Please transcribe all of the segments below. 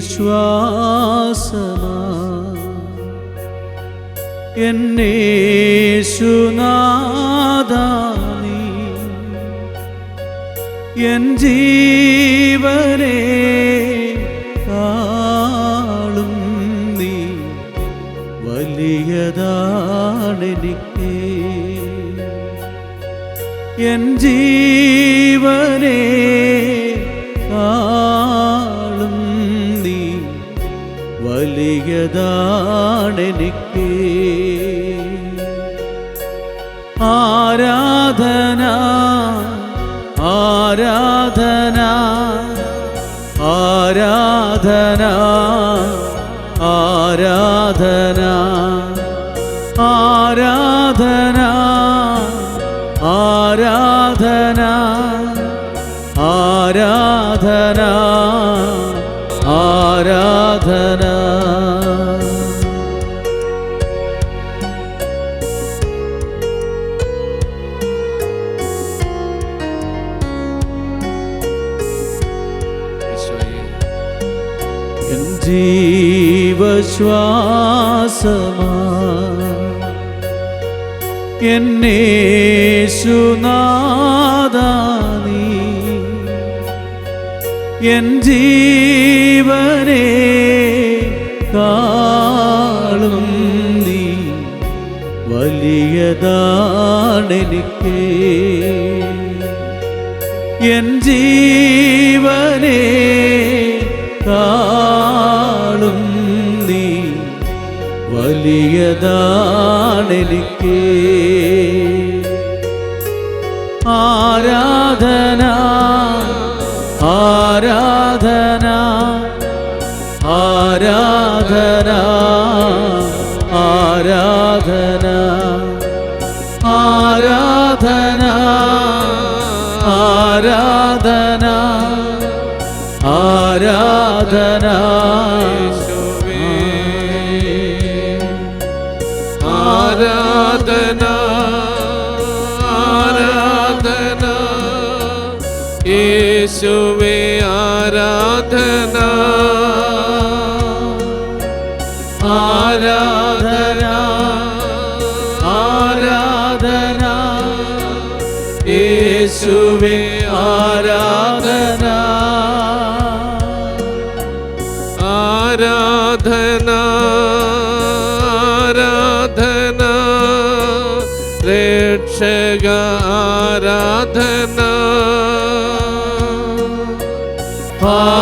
ജീവശ്വാസമാ എന്നേശുനാദാനി N ജീവനെ കാളും നീ വലിയതാണെനിക്ക്. N ജീവനെ പ്രിയതാണെനിക്ക് ജീവശ്വാസമാ എന്നേശുനാദാനി എൻ ജീവനെ കാളും നീ. വലിയതാണെനിക്ക് എൻ ജീവനെ നൽകിയതാണെനിക്കേ യേശുവേ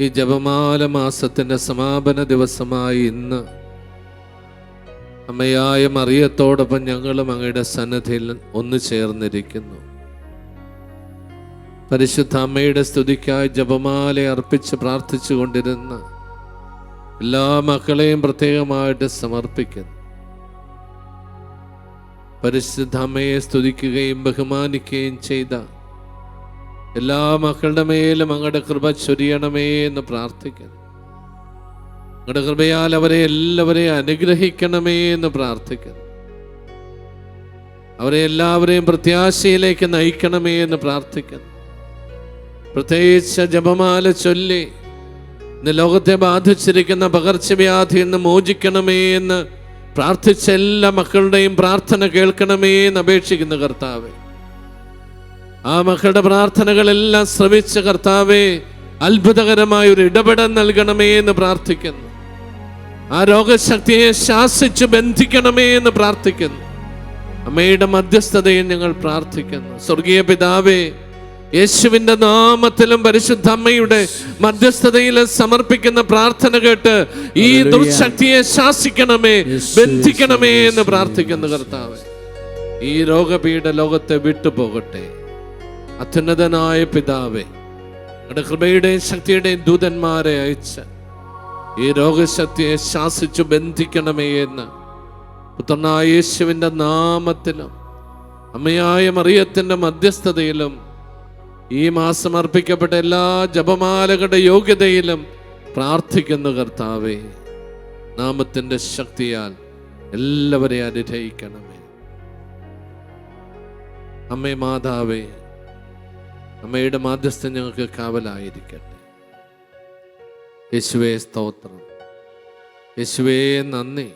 ഈ ജപമാല മാസത്തിന്റെ സമാപന ദിവസമായി ഇന്ന് അമ്മയായ മറിയത്തോടൊപ്പം ഞങ്ങളും അങ്ങയുടെ സന്നദ്ധിയിൽ ഒന്നു ചേർന്നിരിക്കുന്നു. പരിശുദ്ധ അമ്മയുടെ സ്തുതിക്കായി ജപമാല അർപ്പിച്ച് പ്രാർത്ഥിച്ചു കൊണ്ടിരുന്ന എല്ലാ മക്കളെയും പ്രത്യേകമായിട്ട് സമർപ്പിക്കുന്നു. പരിശുദ്ധ അമ്മയെ സ്തുതിക്കുകയും ബഹുമാനിക്കുകയും ചെയ്ത എല്ലാ മക്കളുടെ മേലും അങ്ങയുടെ കൃപ ചൊരിയണമേ എന്ന് പ്രാർത്ഥിക്കുന്നു. അങ്ങയുടെ കൃപയാൽ അവരെ എല്ലാവരെയും അനുഗ്രഹിക്കണമേ എന്ന് പ്രാർത്ഥിക്കുന്നു. അവരെ എല്ലാവരെയും പ്രത്യാശയിലേക്ക് നയിക്കണമേ എന്ന് പ്രാർത്ഥിക്കുന്നു. പ്രത്യേകിച്ച് ജപമാല ചൊല്ലി ഇന്ന് ലോകത്തെ ബാധിച്ചിരിക്കുന്ന പകർച്ചവ്യാധി എന്ന് മോചിക്കണമേ എന്ന് പ്രാർത്ഥിച്ച എല്ലാ മക്കളുടെയും പ്രാർത്ഥന കേൾക്കണമേ എന്ന് അപേക്ഷിക്കുന്ന കർത്താവേ. ആ മക്കളുടെ പ്രാർത്ഥനകളെല്ലാം ശ്രമിച്ച കർത്താവെ അത്ഭുതകരമായ ഒരു ഇടപെടൽ നൽകണമേ എന്ന് പ്രാർത്ഥിക്കുന്നു. ആ രോഗശക്തിയെ ശാസിച്ച് ബന്ധിക്കണമേ എന്ന് പ്രാർത്ഥിക്കുന്നു. അമ്മയുടെ മധ്യസ്ഥതയിൽ ഞങ്ങൾ പ്രാർത്ഥിക്കുന്നു. സ്വർഗീയ പിതാവേ യേശുവിന്റെ നാമത്തിലും പരിശുദ്ധ അമ്മയുടെ മധ്യസ്ഥതയിൽ സമർപ്പിക്കുന്ന പ്രാർത്ഥന കേട്ട് ഈ ദുർശക്തിയെ ശാസിക്കണമേ ബന്ധിക്കണമേ എന്ന് പ്രാർത്ഥിക്കുന്നു കർത്താവ്. ഈ രോഗപീഠ ലോകത്തെ വിട്ടുപോകട്ടെ. അത്യുന്നതനായ പിതാവെ അങ്ങയുടെ കൃപയുടെയും ശക്തിയുടെയും ദൂതന്മാരെ അയച്ച് ഈ രോഗശക്തിയെ ശാസിച്ചു ബന്ധിക്കണമേ എന്ന് പുത്രനായ യേശുവിന്റെ നാമത്തിലും അമ്മയായ മറിയത്തിന്റെ മധ്യസ്ഥതയിലും ഈ മാസം അർപ്പിക്കപ്പെട്ട എല്ലാ ജപമാലകളുടെ യോഗ്യതയിലും പ്രാർത്ഥിക്കുന്നു കർത്താവേ. നാമത്തിന്റെ ശക്തിയാൽ എല്ലാവരെയും അനുഗ്രഹിക്കണമേ. അമ്മേ മാതാവേ അമ്മയുടെ മാധ്യസ്ഥം ഞങ്ങൾക്ക് കാവലായിരിക്കട്ടെ. യേശുവേ സ്തോത്രം. യേശുവേ നന്ദി.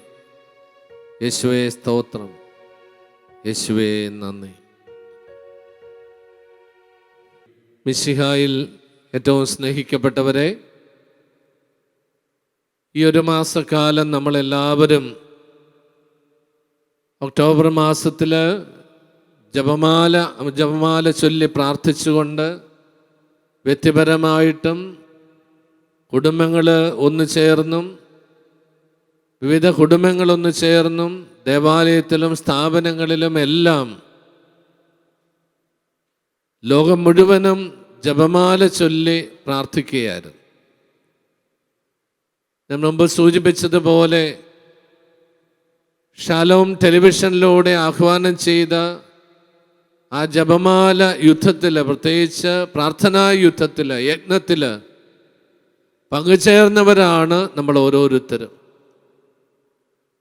യേശുവേ സ്തോത്രം. യേശുവേ നന്ദി. മിശിഹായിൽ ഏറ്റവും സ്നേഹിക്കപ്പെട്ടവരെ ഈ ഒരു മാസക്കാലം നമ്മളെല്ലാവരും ഒക്ടോബർ മാസത്തിൽ ജപമാല ജപമാല ചൊല്ലി പ്രാർത്ഥിച്ചുകൊണ്ട് വ്യക്തിപരമായിട്ടും കുടുംബങ്ങൾ ഒന്നു ചേർന്നും വിവിധ കുടുംബങ്ങളൊന്നു ചേർന്നും ദേവാലയത്തിലും സ്ഥാപനങ്ങളിലും എല്ലാം ലോകം മുഴുവനും ജപമാല ചൊല്ലി പ്രാർത്ഥിക്കുകയായിരുന്നു. ഞാൻ മുമ്പ് സൂചിപ്പിച്ചതുപോലെ ഷാലോം ടെലിവിഷനിലൂടെ ആഹ്വാനം ചെയ്ത ആ ജപമാല യുദ്ധത്തിൽ പ്രത്യേകിച്ച് പ്രാർത്ഥനാ യുദ്ധത്തിൽ യജ്ഞത്തിൽ പങ്കുചേർന്നവരാണ് നമ്മൾ ഓരോരുത്തരും.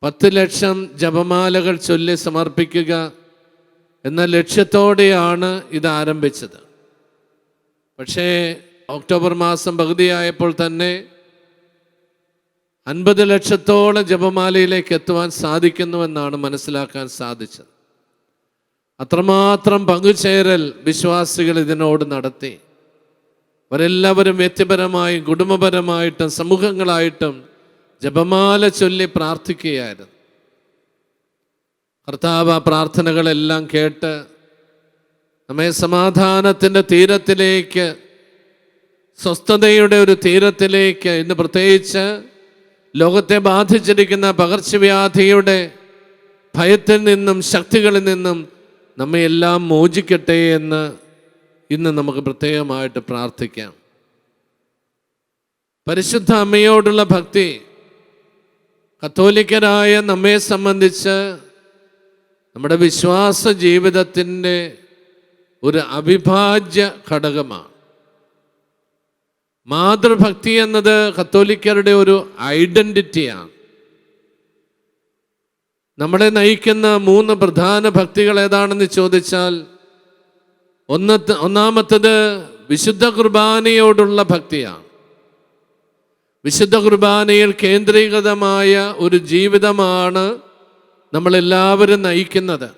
പത്ത് ലക്ഷം ജപമാലകൾ ചൊല്ലി സമർപ്പിക്കുക എന്ന ലക്ഷ്യത്തോടെയാണ് ഇത് ആരംഭിച്ചത്. പക്ഷേ ഒക്ടോബർ മാസം പകുതിയായപ്പോൾ തന്നെ അൻപത് ലക്ഷത്തോളം ജപമാലയിലേക്ക് എത്തുവാൻ സാധിക്കുന്നുവെന്നാണ് മനസ്സിലാക്കാൻ സാധിച്ചത്. അത്രമാത്രം പങ്കുചേരൽ വിശ്വാസികൾ ഇതിനോട് നടത്തി. അവരെല്ലാവരും വ്യക്തിപരമായും കുടുംബപരമായിട്ടും സമൂഹങ്ങളായിട്ടും ജപമാല ചൊല്ലി പ്രാർത്ഥിക്കുകയായിരുന്നു. കർത്താവ് ആ പ്രാർത്ഥനകളെല്ലാം കേട്ട് നമ്മെ സമാധാനത്തിന്റെ തീരത്തിലേക്ക് സ്വസ്ഥതയുടെ ഒരു തീരത്തിലേക്ക് ഇന്ന് പ്രത്യേകിച്ച് ലോകത്തെ ബാധിച്ചിരിക്കുന്ന പകർച്ചവ്യാധിയുടെ ഭയത്തിൽ നിന്നും ശക്തികളിൽ നിന്നും നമ്മെ എല്ലാം മോചിക്കട്ടെ എന്ന് ഇന്ന് നമുക്ക് പ്രത്യേകമായിട്ട് പ്രാർത്ഥിക്കാം. പരിശുദ്ധ അമ്മയോടുള്ള ഭക്തി കത്തോലിക്കരായ നമ്മെ സംബന്ധിച്ച് നമ്മുടെ വിശ്വാസ ജീവിതത്തിന്റെ ഒരു അവിഭാജ്യ ഘടകമാണ്. മാതൃഭക്തി എന്നത് കത്തോലിക്കരുടെ ഒരു ഐഡന്റിറ്റിയാണ് നമ്മളെ നയിക്കുന്ന മൂന്ന് പ്രധാന ഭക്തികൾ ഏതാണെന്ന് ചോദിച്ചാൽ ഒന്ന് ഒന്നാമത്തത് വിശുദ്ധ കുർബാനയോടുള്ള ഭക്തിയാണ്. വിശുദ്ധ കുർബാനയിൽ കേന്ദ്രീകൃതമായ ഒരു ജീവിതമാണ് നമ്മളെല്ലാവരും നയിക്കുന്നത്.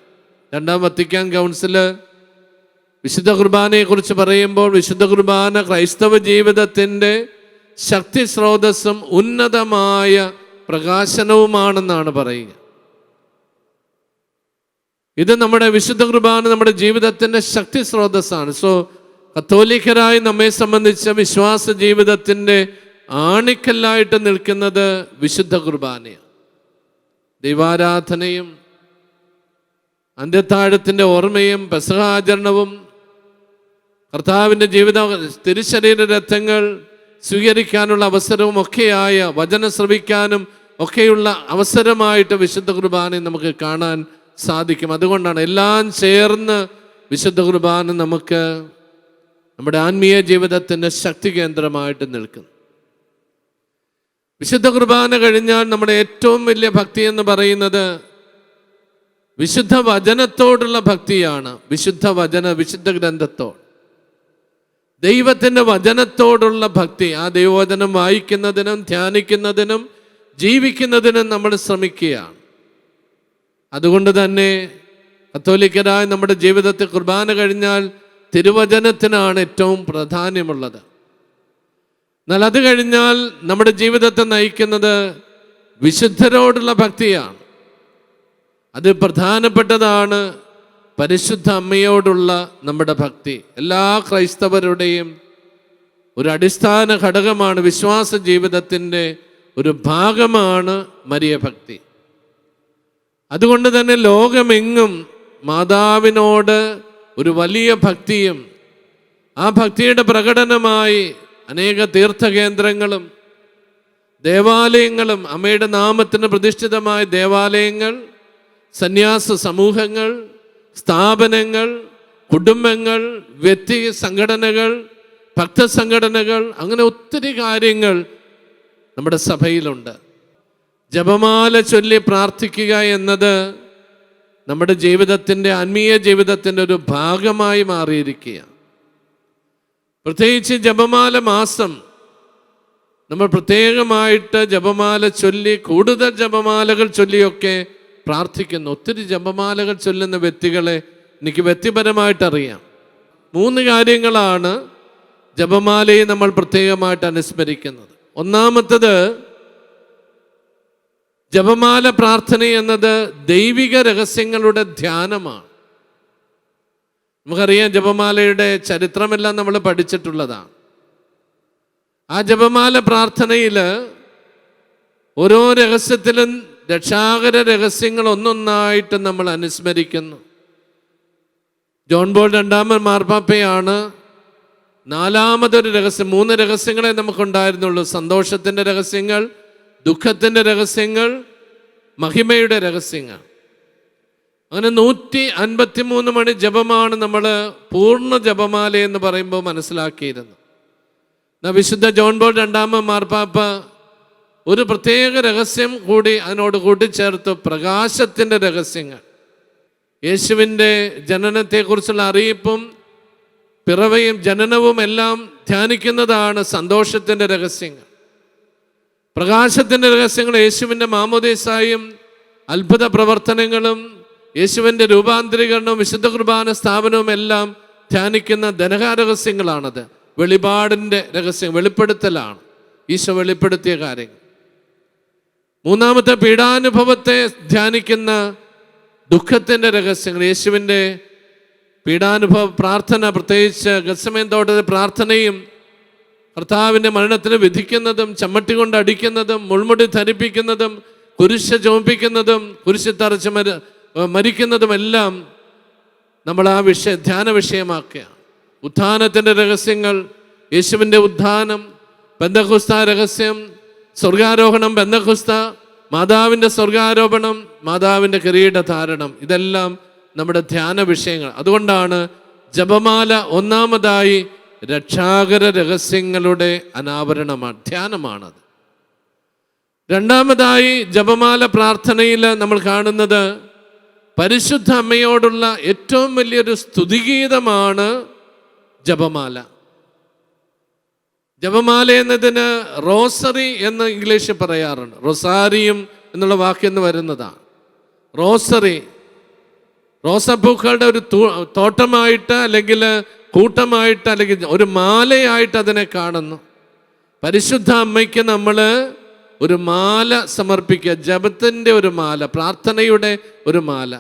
രണ്ടാം വത്തിക്കാൻ കൗൺസിൽ വിശുദ്ധ കുർബാനയെക്കുറിച്ച് പറയുമ്പോൾ വിശുദ്ധ കുർബാന ക്രൈസ്തവ ജീവിതത്തിന്റെ ശക്തി സ്രോതസ്സും ഉന്നതമായ പ്രകാശനവുമാണെന്നാണ് പറയുക. ഇത് നമ്മുടെ വിശുദ്ധ കുർബാന നമ്മുടെ ജീവിതത്തിന്റെ ശക്തി സ്രോതസ്സാണ്. സോ കത്തോലിക്കരായി നമ്മെ സംബന്ധിച്ച വിശ്വാസ ജീവിതത്തിന്റെ ആണിക്കല്ലായിട്ട് നിൽക്കുന്നത് വിശുദ്ധ കുർബാനയാണ്. ദൈവാരാധനയും അന്ത്യത്താഴത്തിന്റെ ഓർമ്മയും പെസഹാചരണവും കർത്താവിന്റെ ജീവിത തിരുശരീര രഥങ്ങൾ സ്വീകരിക്കാനുള്ള അവസരവും ഒക്കെയായ വചന ശ്രവിക്കാനും ഒക്കെയുള്ള അവസരമായിട്ട് വിശുദ്ധ കുർബാനയും നമുക്ക് കാണാൻ സാധിക്കും. അതുകൊണ്ടാണ് എല്ലാം ചേർന്ന് വിശുദ്ധ കുർബാന നമുക്ക് നമ്മുടെ ആത്മീയ ജീവിതത്തിന്റെ ശക്തി കേന്ദ്രമായിട്ട് നിൽക്കുന്നു. വിശുദ്ധ കുർബാന കഴിഞ്ഞാൽ നമ്മുടെ ഏറ്റവും വലിയ ഭക്തി എന്ന് പറയുന്നത് വിശുദ്ധ വചനത്തോടുള്ള ഭക്തിയാണ്. വിശുദ്ധ വചന വിശുദ്ധ ഗ്രന്ഥത്തോട്. ദൈവത്തിന്റെ വചനത്തോടുള്ള ഭക്തി ആ ദൈവവചനം വായിക്കുന്നതിനും ധ്യാനിക്കുന്നതിനും ജീവിക്കുന്നതിനും നമ്മൾ ശ്രമിക്കുകയാണ്. അതുകൊണ്ട് തന്നെ കത്തോലിക്കരായ നമ്മുടെ ജീവിതത്തിൽ കുർബാന കഴിഞ്ഞാൽ തിരുവചനത്തിനാണ് ഏറ്റവും പ്രാധാന്യമുള്ളത്. എന്നാൽ അത് കഴിഞ്ഞാൽ നമ്മുടെ ജീവിതത്തെ നയിക്കുന്നത് വിശുദ്ധരോടുള്ള ഭക്തിയാണ്. അത് പ്രധാനപ്പെട്ടതാണ് പരിശുദ്ധ അമ്മയോടുള്ള നമ്മുടെ ഭക്തി. എല്ലാ ക്രൈസ്തവരുടെയും ഒരു അടിസ്ഥാന ഘടകമാണ് വിശ്വാസ ജീവിതത്തിന്റെ ഒരു ഭാഗമാണ് മരിയ ഭക്തി. അതുകൊണ്ട് തന്നെ ലോകമെങ്ങും മാതാവിനോട് ഒരു വലിയ ഭക്തിയും ആ ഭക്തിയുടെ പ്രകടനമായി അനേക തീർത്ഥകേന്ദ്രങ്ങളും ദേവാലയങ്ങളും അമ്മയുടെ നാമത്തിന് പ്രതിഷ്ഠിതമായ ദേവാലയങ്ങൾ സന്യാസ സമൂഹങ്ങൾ സ്ഥാപനങ്ങൾ കുടുംബങ്ങൾ വ്യക്തി സംഘടനകൾ ഭക്തസംഘടനകൾ അങ്ങനെ ഒത്തിരി കാര്യങ്ങൾ നമ്മുടെ സഭയിലുണ്ട്. ജപമാല ചൊല്ലി പ്രാർത്ഥിക്കുക എന്നത് നമ്മുടെ ജീവിതത്തിന്റെ ആത്മീയ ജീവിതത്തിന്റെ ഒരു ഭാഗമായി മാറിയിരിക്കുകയാണ്. പ്രത്യേകിച്ച് ജപമാല മാസം നമ്മൾ പ്രത്യേകമായിട്ട് ജപമാല ചൊല്ലി കൂടുതൽ ജപമാലകൾ ചൊല്ലിയൊക്കെ പ്രാർത്ഥിക്കുന്നു. ഒത്തിരി ജപമാലകൾ ചൊല്ലുന്ന വ്യക്തികളെ എനിക്ക് വ്യക്തിപരമായിട്ട് അറിയാം. മൂന്ന് കാര്യങ്ങളാണ് ജപമാലയെ നമ്മൾ പ്രത്യേകമായിട്ട് അനുസ്മരിക്കുന്നത്. ഒന്നാമത്തത് ജപമാല പ്രാർത്ഥന എന്നത് ദൈവിക രഹസ്യങ്ങളുടെ ധ്യാനമാണ്. നമുക്കറിയാം ജപമാലയുടെ ചരിത്രമെല്ലാം നമ്മൾ പഠിച്ചിട്ടുള്ളതാണ്. ആ ജപമാല പ്രാർത്ഥനയിൽ ഓരോ രഹസ്യത്തിലും രക്ഷാകര രഹസ്യങ്ങൾ ഒന്നൊന്നായിട്ട് നമ്മൾ അനുസ്മരിക്കുന്നു. ജോൺ ബോൾ രണ്ടാമൻ മാർപ്പാപ്പയാണ് നാലാമതൊരു രഹസ്യം മൂന്ന് രഹസ്യങ്ങളെ നമുക്കുണ്ടായിരുന്നുള്ളൂ. സന്തോഷത്തിന്റെ രഹസ്യങ്ങൾ ദുഃഖത്തിന്റെ രഹസ്യങ്ങൾ മഹിമയുടെ രഹസ്യങ്ങൾ. അങ്ങനെ നൂറ്റി അൻപത്തി മൂന്ന് മണി ജപമാണ് നമ്മൾ പൂർണ ജപമാല എന്ന് പറയുമ്പോൾ മനസ്സിലാക്കിയിരുന്നു എന്നാ വിശുദ്ധ ജോൺ ബോൾ രണ്ടാമൻ മാർപ്പാപ്പ ഒരു പ്രത്യേക രഹസ്യം കൂടി അതിനോട് കൂട്ടിച്ചേർത്തു പ്രകാശത്തിന്റെ രഹസ്യങ്ങൾ. യേശുവിന്റെ ജനനത്തെക്കുറിച്ചുള്ള അറിയിപ്പും പിറവയും ജനനവും എല്ലാം ധ്യാനിക്കുന്നതാണ് സന്തോഷത്തിന്റെ രഹസ്യങ്ങൾ. പ്രകാശത്തിന്റെ രഹസ്യങ്ങൾ യേശുവിന്റെ മാമോദേശായും അത്ഭുത പ്രവർത്തനങ്ങളും യേശുവിന്റെ രൂപാന്തരീകരണവും വിശുദ്ധ കുർബാന സ്ഥാപനവും എല്ലാം ധ്യാനിക്കുന്ന ധനകാ രഹസ്യങ്ങളാണത് വെളിപാടിന്റെ രഹസ്യം വെളിപ്പെടുത്തലാണ്. ഈശോ വെളിപ്പെടുത്തിയ കാര്യങ്ങൾ. മൂന്നാമത്തെ പീഡാനുഭവത്തെ ധ്യാനിക്കുന്ന ദുഃഖത്തിന്റെ രഹസ്യങ്ങൾ യേശുവിന്റെ പീഡാനുഭവ പ്രാർത്ഥന പ്രത്യേകിച്ച് ഗസമയം തോട്ടത്തെ പ്രാർത്ഥനയും കർത്താവിന്റെ മരണത്തിന് വിധിക്കുന്നതും ചമ്മട്ടി കൊണ്ട് അടിക്കുന്നതും മുൾമുടി ധരിപ്പിക്കുന്നതും കുരിശ ചുമപ്പിക്കുന്നതും കുരിശ് തറച്ച് മര മരിക്കുന്നതുമെല്ലാം നമ്മൾ ആ വിഷയ ധ്യാന വിഷയമാക്കുക. ഉത്ഥാനത്തിന്റെ രഹസ്യങ്ങൾ യേശുവിന്റെ ഉത്ഥാനം ബന്ധഹുസ്ത രഹസ്യം സ്വർഗാരോഹണം ബന്ധഹുസ്ത മാതാവിന്റെ സ്വർഗാരോപണം മാതാവിന്റെ കിരീടധാരണം ഇതെല്ലാം നമ്മുടെ ധ്യാന വിഷയങ്ങൾ. അതുകൊണ്ടാണ് ജപമാല ഒന്നാമതായി രക്ഷാകര രഹസ്യങ്ങളുടെ അനാവരണമാണ് ധ്യാനമാണത്. രണ്ടാമതായി ജപമാല പ്രാർത്ഥനയിൽ നമ്മൾ കാണുന്നത് പരിശുദ്ധ അമ്മയോടുള്ള ഏറ്റവും വലിയൊരു സ്തുതിഗീതമാണ് ജപമാല. ജപമാല എന്നതിന് റോസറി എന്ന് ഇംഗ്ലീഷിൽ പറയാറുണ്ട്. റൊസാരിയും എന്നുള്ള വാക്കിൽ വരുന്നതാണ്. റോസറി റോസപ്പൂക്കളുടെ ഒരു തോട്ടമായിട്ട് അല്ലെങ്കിൽ കൂട്ടമായിട്ട് അല്ലെങ്കിൽ ഒരു മാലയായിട്ട് അതിനെ കാണുന്നു. പരിശുദ്ധ അമ്മയ്ക്ക് നമ്മൾ ഒരു മാല സമർപ്പിക്കുക. ജപത്തിന്റെ ഒരു മാല പ്രാർത്ഥനയുടെ ഒരു മാല.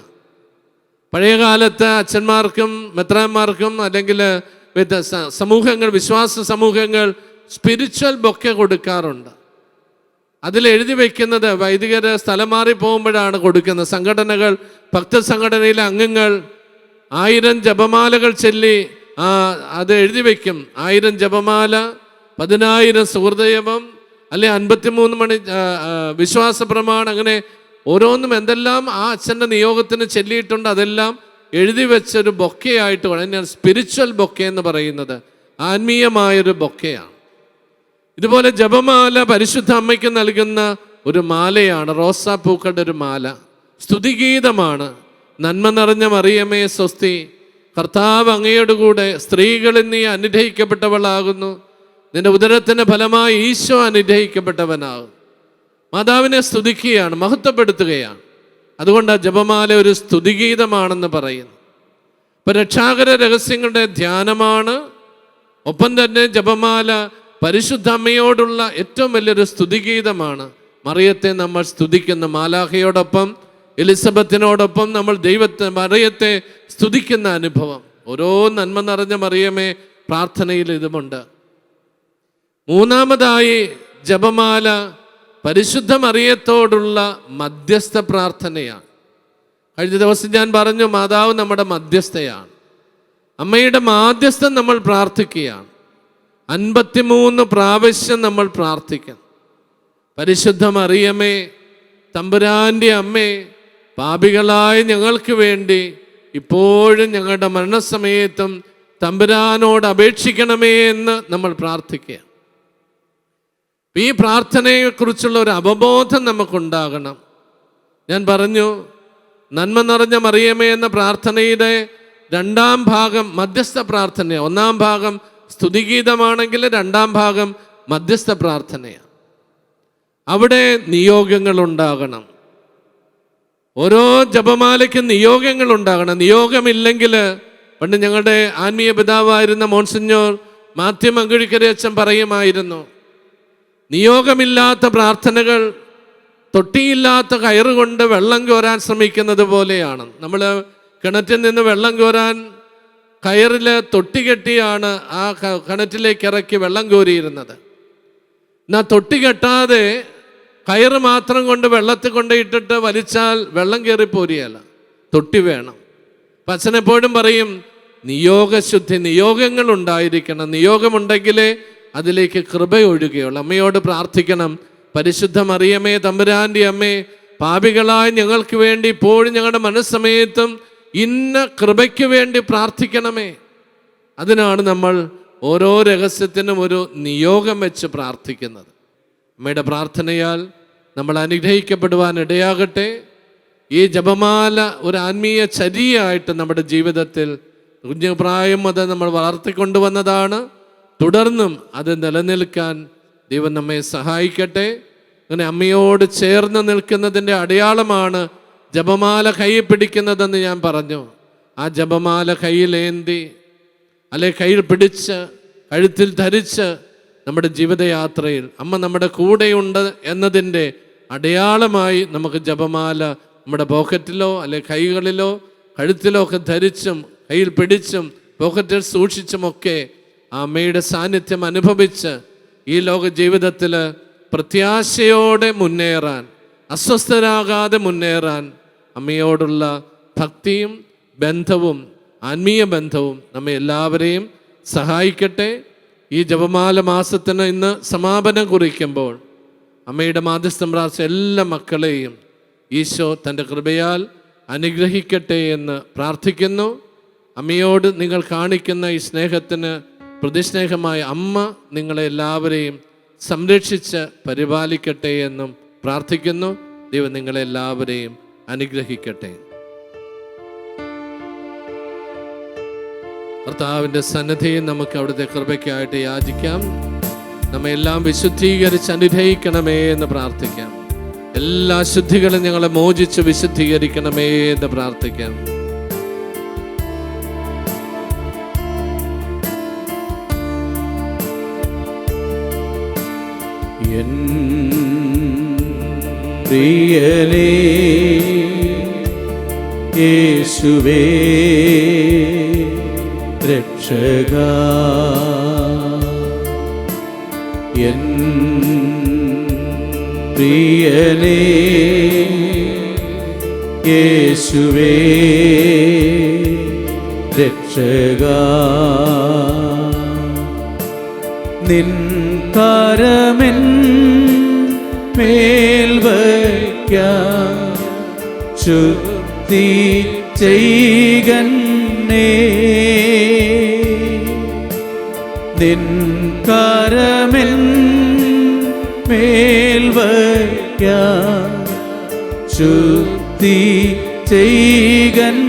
പഴയകാലത്ത് അച്ഛന്മാർക്കും മെത്രാന്മാർക്കും അല്ലെങ്കിൽ സമൂഹങ്ങൾ വിശ്വാസ സമൂഹങ്ങൾ സ്പിരിച്വൽ ബൊക്കെ കൊടുക്കാറുണ്ട്. അതിൽ എഴുതി വയ്ക്കുന്നത് വൈദികർ സ്ഥലം മാറി പോകുമ്പോഴാണ് കൊടുക്കുന്നത്. സംഘടനകൾ ഭക്തസംഘടനയിലെ അംഗങ്ങൾ ആയിരം ജപമാലകൾ ചൊല്ലി ആ അത് എഴുതി വയ്ക്കും. ആയിരം ജപമാല പതിനായിരം സുഹൃദയപം അല്ലെ അൻപത്തിമൂന്ന് മണി വിശ്വാസ പ്രമാണം അങ്ങനെ ഓരോന്നും എന്തെല്ലാം ആ അച്ഛന്റെ നിയോഗത്തിന് ചെല്ലിയിട്ടുണ്ട് അതെല്ലാം എഴുതി വെച്ചൊരു ബൊക്കയായിട്ട് അതിനാണ് സ്പിരിച്വൽ ബൊക്കെ എന്ന് പറയുന്നത്. ആത്മീയമായൊരു ബൊക്കയാണ്. ഇതുപോലെ ജപമാല പരിശുദ്ധ അമ്മയ്ക്ക് നൽകുന്ന ഒരു മാലയാണ് റോസാ പൂക്കളുടെ ഒരു മാല. സ്തുതിഗീതമാണ്. നന്മ നിറഞ്ഞ മറിയമേ സ്വസ്തി. കർത്താവ് അങ്ങയോടുകൂടെ സ്ത്രീകളിൽ നീ അനുഗ്രഹിക്കപ്പെട്ടവളാകുന്നു. നിന്റെ ഉദരത്തിന്റെ ഫലമായി ഈശോ അനുഗ്രഹിക്കപ്പെട്ടവനാകും മാതാവിനെ സ്തുതിക്കുകയാണ് മഹത്വപ്പെടുത്തുകയാണ്. അതുകൊണ്ട് ആ ജപമാല ഒരു സ്തുതിഗീതമാണെന്ന് പറയുന്നു. ഇപ്പം രക്ഷാകര രഹസ്യങ്ങളുടെ ധ്യാനമാണ്. ഒപ്പം തന്നെ ജപമാല പരിശുദ്ധ അമ്മയോടുള്ള ഏറ്റവും വലിയൊരു സ്തുതിഗീതമാണ്. മറിയത്തെ നമ്മൾ സ്തുതിക്കുന്ന. മാലാഹയോടൊപ്പം എലിസബത്തിനോടൊപ്പം നമ്മൾ ദൈവത്തെ മറിയത്തെ സ്തുതിക്കുന്ന അനുഭവം. ഓരോ നന്മ നിറഞ്ഞ മറിയമേ പ്രാർത്ഥനയിൽ ഇതുമുണ്ട്. മൂന്നാമതായി ജപമാല പരിശുദ്ധ മറിയത്തോടുള്ള മധ്യസ്ഥ പ്രാർത്ഥനയാണ്. കഴിഞ്ഞ ദിവസം ഞാൻ പറഞ്ഞു മാതാവ് നമ്മുടെ മധ്യസ്ഥയാണ്. അമ്മയുടെ മാധ്യസ്ഥം നമ്മൾ പ്രാർത്ഥിക്കുകയാണ്. അൻപത്തിമൂന്ന് പ്രാവശ്യം നമ്മൾ പ്രാർത്ഥിക്കണം പരിശുദ്ധ മറിയമേ തമ്പുരാന്റെ അമ്മേ പാപികളായ ഞങ്ങൾക്ക് വേണ്ടി ഇപ്പോഴും ഞങ്ങളുടെ മരണസമയത്തും തമ്പുരാനോട് അപേക്ഷിക്കണമേ എന്ന് നമ്മൾ പ്രാർത്ഥിക്കുക ഈ പ്രാർത്ഥനയെക്കുറിച്ചുള്ള ഒരു അവബോധം നമുക്കുണ്ടാകണം. ഞാൻ പറഞ്ഞു നന്മ നിറഞ്ഞ മറിയമേ എന്ന പ്രാർത്ഥനയുടെ രണ്ടാം ഭാഗം മധ്യസ്ഥ പ്രാർത്ഥനയാണ്. ഒന്നാം ഭാഗം സ്തുതിഗീതമാണെങ്കിൽ രണ്ടാം ഭാഗം മധ്യസ്ഥ പ്രാർത്ഥനയാണ്. അവിടെ നിയോഗങ്ങൾ ഉണ്ടാകണം ഓരോ ജപമാലയ്ക്കും നിയോഗങ്ങൾ ഉണ്ടാകണം. നിയോഗമില്ലെങ്കിൽ പണ്ട് ഞങ്ങളുടെ ആത്മീയ പിതാവായിരുന്ന മോൺസിഞ്ഞോർ മാത്യു അച്ഛൻ പറയുമായിരുന്നു നിയോഗമില്ലാത്ത പ്രാർത്ഥനകൾ തൊട്ടിയില്ലാത്ത കയറുകൊണ്ട് വെള്ളം കോരാൻ ശ്രമിക്കുന്നത് പോലെയാണ്. നമ്മൾ കിണറ്റിൽ നിന്ന് വെള്ളം കോരാൻ കയറിൽ തൊട്ടി കെട്ടിയാണ് ആ കിണറ്റിലേക്ക് ഇറക്കി വെള്ളം കോരിയിരുന്നത്. എന്നാൽ തൊട്ടി കെട്ടാതെ കയറ് മാത്രം കൊണ്ട് വെള്ളത്തിൽ കൊണ്ടിട്ടിട്ട് വലിച്ചാൽ വെള്ളം കയറി പോരിയല്ല തൊട്ടി വേണം. അച്ഛൻ എപ്പോഴും പറയും നിയോഗശുദ്ധി നിയോഗങ്ങൾ ഉണ്ടായിരിക്കണം. നിയോഗമുണ്ടെങ്കിലേ അതിലേക്ക് കൃപ ഒഴുകുകയുള്ളൂ അമ്മയോട് പ്രാർത്ഥിക്കണം പരിശുദ്ധ മറിയമേ തമ്പുരാന്റെ അമ്മേ പാപികളായ ഞങ്ങൾക്ക് വേണ്ടി ഇപ്പോഴും ഞങ്ങളുടെ മനസ്സമയത്തും ഇന്ന കൃപയ്ക്ക് വേണ്ടി പ്രാർത്ഥിക്കണമേ. അതിനാണ് നമ്മൾ ഓരോ രഹസ്യത്തിനും ഒരു നിയോഗം വെച്ച് പ്രാർത്ഥിക്കുന്നത്. അമ്മയുടെ പ്രാർത്ഥനയാൽ നമ്മൾ അനുഗ്രഹിക്കപ്പെടുവാൻ ഇടയാകട്ടെ. ഈ ജപമാല ഒരു ആത്മീയ ചരിയായിട്ട് നമ്മുടെ ജീവിതത്തിൽ കുഞ്ഞു പ്രായം മുതൽ നമ്മൾ വളർത്തിക്കൊണ്ടുവന്നതാണ്. തുടർന്നും അത് നിലനിൽക്കാൻ ദൈവം നമ്മെ സഹായിക്കട്ടെ. അങ്ങനെ അമ്മയോട് ചേർന്ന് നിൽക്കുന്നതിന്റെ അടയാളമാണ് ജപമാല കൈ പിടിക്കുന്നതെന്ന് ഞാൻ പറഞ്ഞു. ആ ജപമാല കയ്യിലേന്തി അല്ലെ കയ്യിൽ പിടിച്ച് കഴുത്തിൽ ധരിച്ച് നമ്മുടെ ജീവിതയാത്രയിൽ അമ്മ നമ്മുടെ കൂടെയുണ്ട് എന്നതിന്റെ അടയാളമായി നമുക്ക് ജപമാല നമ്മുടെ പോക്കറ്റിലോ അല്ലെ കൈകളിലോ കഴുത്തിലോ ഒക്കെ ധരിച്ചും കയ്യിൽ പിടിച്ചും പോക്കറ്റിൽ സൂക്ഷിച്ചുമൊക്കെ ആ അമ്മയുടെ സാന്നിധ്യം അനുഭവിച്ച് ഈ ലോക ജീവിതത്തിൽ പ്രത്യാശയോടെ മുന്നേറാൻ അസ്വസ്ഥരാകാതെ മുന്നേറാൻ അമ്മയോടുള്ള ഭക്തിയും ബന്ധവും ആത്മീയ ബന്ധവും നമ്മെ എല്ലാവരെയും സഹായിക്കട്ടെ. ഈ ജപമാല മാസത്തിന് ഇന്ന് സമാപനം കുറിക്കുമ്പോൾ അമ്മയുടെ മാധ്യസ്ഥം പ്രാർത്ഥിച്ച എല്ലാ മക്കളെയും ഈശോ തന്റെ കൃപയാൽ അനുഗ്രഹിക്കട്ടെ എന്ന് പ്രാർത്ഥിക്കുന്നു. അമ്മയോട് നിങ്ങൾ കാണിക്കുന്ന ഈ സ്നേഹത്തിന് പ്രതിസ്നേഹമായ അമ്മ നിങ്ങളെ എല്ലാവരെയും സംരക്ഷിച്ച് പരിപാലിക്കട്ടെ എന്നും പ്രാർത്ഥിക്കുന്നു. ദൈവം നിങ്ങളെല്ലാവരെയും അനുഗ്രഹിക്കട്ടെ. കർത്താവിന്റെ സന്നദ്ധയും നമുക്ക് അവിടുത്തെ കൃപയ്ക്കായിട്ട് യാചിക്കാം. നമ്മയെല്ലാം വിശുദ്ധീകരിച്ച് അനുഗ്രഹിക്കണമേ എന്ന് പ്രാർത്ഥിക്കാം. എല്ലാ ശുദ്ധികളും ഞങ്ങളെ മോചിച്ച് വിശുദ്ധീകരിക്കണമേ എന്ന് പ്രാർത്ഥിക്കാം. പ്രിയനേ യേശുവേ രക്ഷക എൻ പ്രിയനേ യേശുവേ രക്ഷക. നിൻ കരമെൻ ശുദ്ധി ചെയ്കന്നേ. നിൻ കരമെൻ മേൽവയ്ക്ക ശുദ്ധി ചെയ്കന്നേ.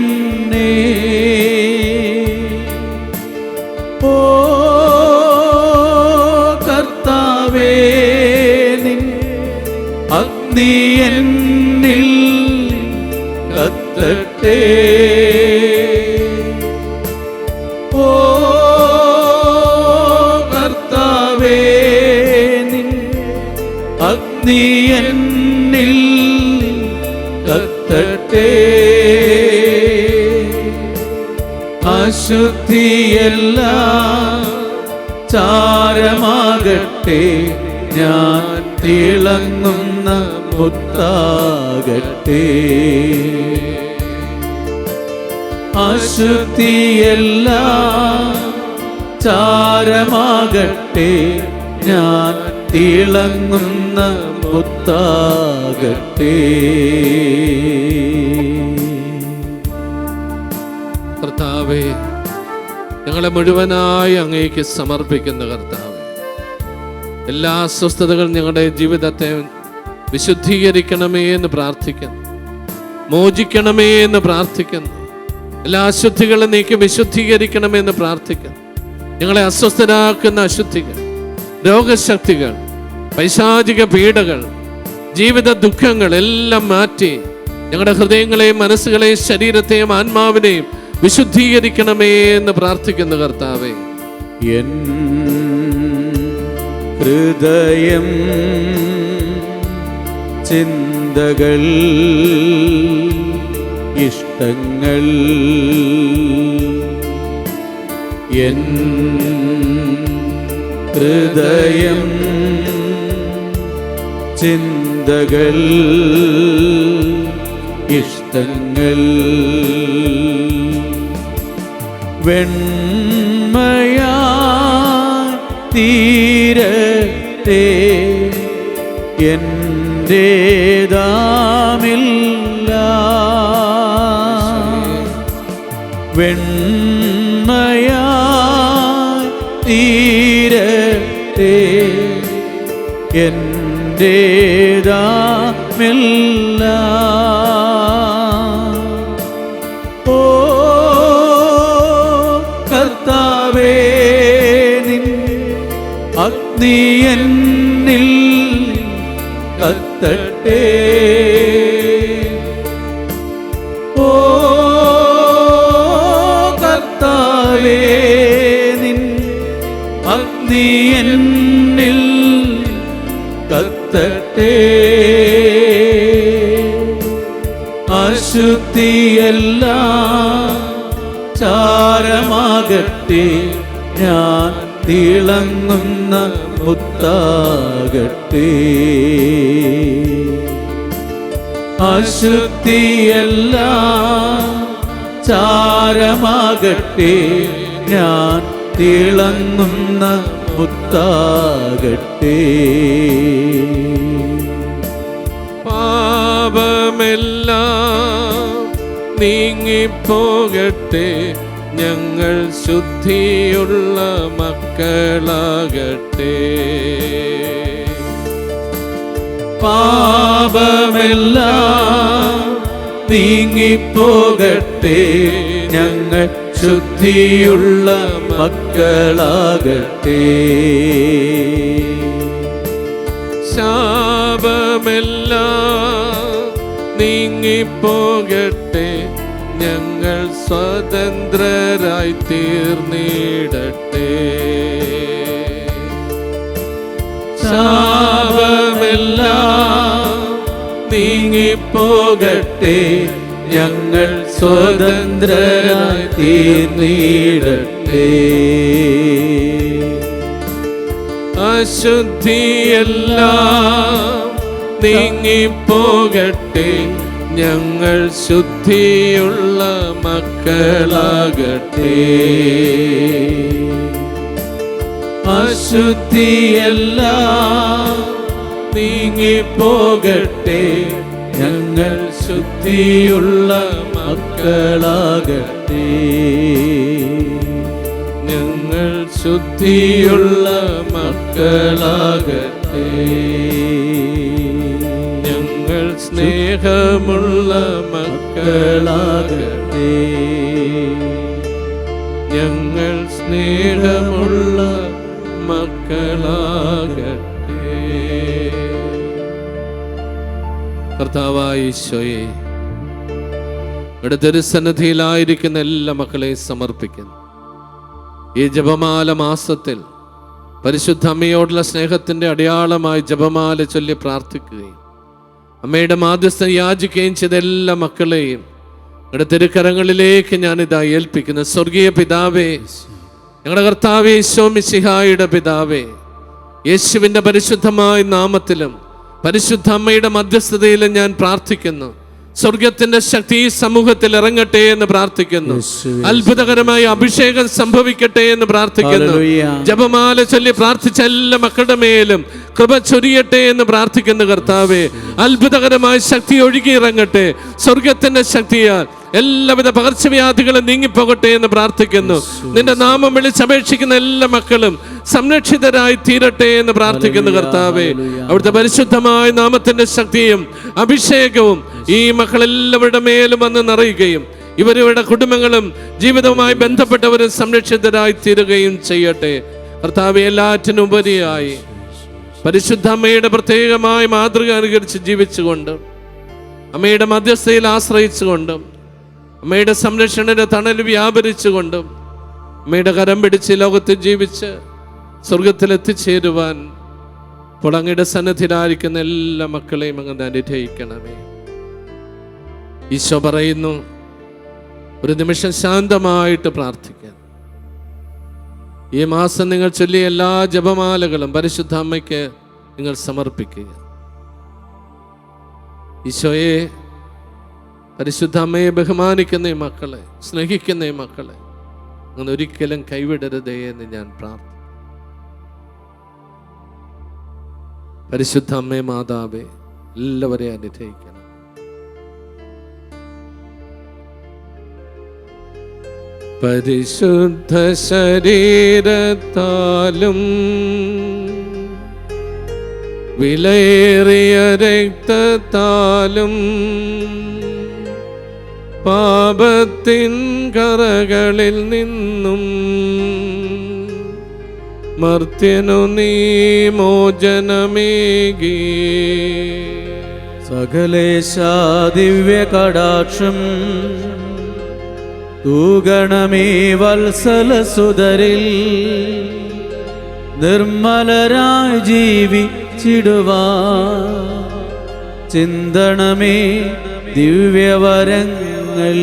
കത്തട്ടെ. എന്നിൽ കത്തട്ടെ. അശുദ്ധിയെല്ലാം ചാരമാകട്ടെ. ഞാൻ തിളങ്ങുന്ന മുത്താകട്ടെ. അശുദ്ധിയെല്ലാം ചാരമാകട്ടെ. ഞാൻ തിളങ്ങുന്ന മുത്താകട്ടെ കർത്താവേ ഞങ്ങളെ മുഴുവനായി അങ്ങേക്ക് സമർപ്പിക്കുന്ന കർത്താവ് എല്ലാ അസ്വസ്ഥതകളും ഞങ്ങളുടെ ജീവിതത്തെ വിശുദ്ധീകരിക്കണമേ എന്ന് പ്രാർത്ഥിക്കുന്നു. മോചിക്കണമേ എന്ന് പ്രാർത്ഥിക്കുന്നു. എല്ലാ അശുദ്ധികളും നീക്കി വിശുദ്ധീകരിക്കണമേ എന്ന് പ്രാർത്ഥിക്കുന്നു. ഞങ്ങളെ അസ്വസ്ഥരാക്കുന്ന അശുദ്ധികൾ രോഗശക്തികൾ പൈശാചിക പീഡകൾ ജീവിത ദുഃഖങ്ങൾ എല്ലാം മാറ്റി ഞങ്ങളുടെ ഹൃദയങ്ങളെയും മനസ്സുകളെയും ശരീരത്തെയും ആത്മാവിനെയും വിശുദ്ധീകരിക്കണമേ എന്ന് പ്രാർത്ഥിക്കുന്ന കർത്താവേ. എൻ ഹൃദയം ചിന്തകൾ ഇഷ്ടങ്ങൾ എൻ ഹൃദയം ചിന്തകൾ ഇഷ്ടങ്ങൾ. വെണ്മയാ എന്റെ എന്റേതാമില്ല വെണ്മയാ തീരട്ടെ എന്റേതാമില്ല അശുദ്ധിയെല്ലാം ചാരമാകട്ടെ. ഞാൻ തിളങ്ങുന്ന മുത്താകട്ടെ. അശുദ്ധിയെല്ലാം ചാരമാകട്ടെ. ഞാൻ തിളങ്ങുന്ന മുത്താകട്ടെ. നീങ്ങിപ്പോകട്ടെ. ഞങ്ങൾ ശുദ്ധിയുള്ള മക്കളാകട്ടെ. പാപമെല്ലാം നീങ്ങിപ്പോകട്ടെ. ഞങ്ങൾ ശുദ്ധിയുള്ള മക്കളാകട്ടെ. ശാപമെല്ലാം നീങ്ങിപ്പോകട്ടെ. ഞങ്ങൾ സ്വതന്ത്രരായി തീർന്നിടട്ടെ ശാപമെല്ലാം നീങ്ങിപ്പോകട്ടെ. ഞങ്ങൾ സ്വതന്ത്രരായി തീർന്നിടട്ടെ അശുദ്ധിയെല്ലാം നീങ്ങിപ്പോകട്ടെ. ഞങ്ങൾ ശുദ്ധിയുള്ള മക്കളാകട്ടെ. അശുദ്ധിയെല്ലാം നീങ്ങിപ്പോകട്ടെ. ഞങ്ങൾ ശുദ്ധിയുള്ള മക്കളാകട്ടെ. ഞങ്ങൾ ശുദ്ധിയുള്ള മക്കളാകട്ടെ. സ്നേഹമുള്ള മക്കളാകട്ടെ. ഞങ്ങൾ സ്നേഹമുള്ള മക്കളാകട്ടെ. കർത്താവായ ഈശോയെ ഇവിടെ ദരിസന്നിധിയിലായിരിക്കുന്ന എല്ലാ മക്കളെയും സമർപ്പിക്കുന്നു. ഈ ജപമാല മാസത്തിൽ പരിശുദ്ധ അമ്മയോടുള്ള സ്നേഹത്തിന്റെ അടയാളമായി ജപമാല ചൊല്ലി പ്രാർത്ഥിക്കുകയും അമ്മയുടെ മാധ്യസ്ഥം യാചിക്കുകയും ചെയ്ത എല്ലാ മക്കളെയും ഞങ്ങളുടെ തിരുക്കരങ്ങളിലേക്ക് ഞാനിതാ ഏൽപ്പിക്കുന്നു. സ്വർഗീയ പിതാവേ ഞങ്ങളുടെ കർത്താവേ ഈശോമിശിഹായുടെ പിതാവേ യേശുവിന്റെ പരിശുദ്ധമായ നാമത്തിലും പരിശുദ്ധ അമ്മയുടെ മധ്യസ്ഥതയിലും ഞാൻ പ്രാർത്ഥിക്കുന്നു. സ്വർഗത്തിന്റെ ശക്തി ഈ സമൂഹത്തിൽ ഇറങ്ങട്ടെ എന്ന് പ്രാർത്ഥിക്കുന്നു. അത്ഭുതകരമായ അഭിഷേകം സംഭവിക്കട്ടെ എന്ന് പ്രാർത്ഥിക്കുന്നു. ജപമാല ചൊല്ലി പ്രാർത്ഥിച്ച എല്ലാ മക്കളുടെ മേലും കൃപ ചൊരിയട്ടെ എന്ന് പ്രാർത്ഥിക്കുന്ന കർത്താവെ അത്ഭുതകരമായ ശക്തി ഒഴുകിയിറങ്ങട്ടെ സ്വർഗത്തിന്റെ ശക്തിയാൽ എല്ലാവിധ പകർച്ചവ്യാധികളും നീങ്ങിപ്പോകട്ടെ എന്ന് പ്രാർത്ഥിക്കുന്നു. നിന്റെ നാമം വിളിച്ചപേക്ഷിക്കുന്ന എല്ലാ മക്കളും സംരക്ഷിതരായി തീരട്ടെ എന്ന് പ്രാർത്ഥിക്കുന്നു കർത്താവെ. അവിടുത്തെ പരിശുദ്ധമായ നാമത്തിന്റെ ശക്തിയും അഭിഷേകവും ഈ മക്കളെല്ലാവരുടെ മേലും വന്ന് നിറയുകയും ഇവരുടെ കുടുംബങ്ങളും ജീവിതവുമായി ബന്ധപ്പെട്ടവരും സംരക്ഷിതരായി തീരുകയും ചെയ്യട്ടെ. കർത്താവ് എല്ലാറ്റിനും ഉപരിയായി. പരിശുദ്ധ അമ്മയുടെ പ്രത്യേകമായ മാതൃക അനുകരിച്ച് ജീവിച്ചുകൊണ്ട് അമ്മയുടെ മധ്യസ്ഥയിൽ ആശ്രയിച്ചുകൊണ്ടും അമ്മയുടെ സംരക്ഷണയുടെ തണൽ വ്യാപരിച്ചുകൊണ്ടും അമ്മയുടെ കരം പിടിച്ച് ലോകത്തിൽ ജീവിച്ച് സ്വർഗത്തിൽ എത്തിച്ചേരുവാൻ ഇപ്പോൾ അങ്ങയുടെ സന്നിധിയിലായിരിക്കുന്ന എല്ലാ മക്കളെയും അങ്ങ് അനുഗ്രഹിക്കണമേ. ഈശോ പറയുന്നു ഒരു നിമിഷം ശാന്തമായിട്ട് പ്രാർത്ഥിക്കാൻ ഈ മാസം നിങ്ങൾ ചൊല്ലിയ എല്ലാ ജപമാലകളും പരിശുദ്ധ അമ്മയ്ക്ക് നിങ്ങൾ സമർപ്പിക്കുക. ഈശോയെ പരിശുദ്ധ അമ്മയെ ബഹുമാനിക്കുന്ന ഈ മക്കളെ സ്നേഹിക്കുന്ന ഈ മക്കളെ അങ്ങനെ ഒരിക്കലും കൈവിടരുതേ എന്ന് ഞാൻ പ്രാർത്ഥിക്കുന്നു. പരിശുദ്ധ അമ്മേ മാതാവേ എല്ലാവരെയും അനുഗ്രഹിക്കണം. പരിശുദ്ധ ശരീരത്താലും വിലയേറിയ രക്തത്താലും പാപത്തിൻ കറകളിൽ നിന്നും മർത്യനു നീ മോചനമേകി. സകലേശാ ദിവ്യ കടാക്ഷം തൂഗണമേ വത്സല സുതരിൽ നിർമ്മലരായി ജീവിച്ചിടുവാ ചിന്തണമേ ദിവ്യവരങ്ങൾ.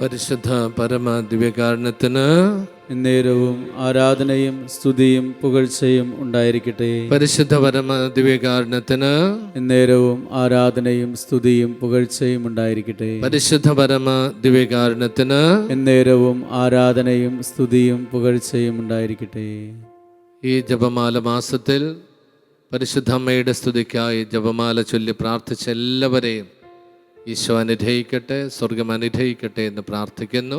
പരിശുദ്ധ പരമ ദിവ്യകാരണത്തിന് നേരവും ആരാധനയും സ്തുതിയും പുകഴ്ചയും ഉണ്ടായിരിക്കട്ടെ. പരിശുദ്ധ പരമ ദിവ്യകാരണത്തിന് നേരവും ആരാധനയും സ്തുതിയും പുകഴ്ചയും ഉണ്ടായിരിക്കട്ടെ. പരിശുദ്ധ പരമ ദിവ്യകാരണത്തിന് എന്നേരവും ആരാധനയും സ്തുതിയും പുകഴ്ചയും ഉണ്ടായിരിക്കട്ടെ. ഈ ജപമാല മാസത്തിൽ പരിശുദ്ധ അമ്മയുടെ സ്തുതിക്കായി ജപമാല ചൊല്ലി പ്രാർത്ഥിച്ച എല്ലാവരെയും ഈശോ അനുഗ്രഹിക്കട്ടെ സ്വർഗം അനുഗ്രഹിക്കട്ടെ എന്ന് പ്രാർത്ഥിക്കുന്നു.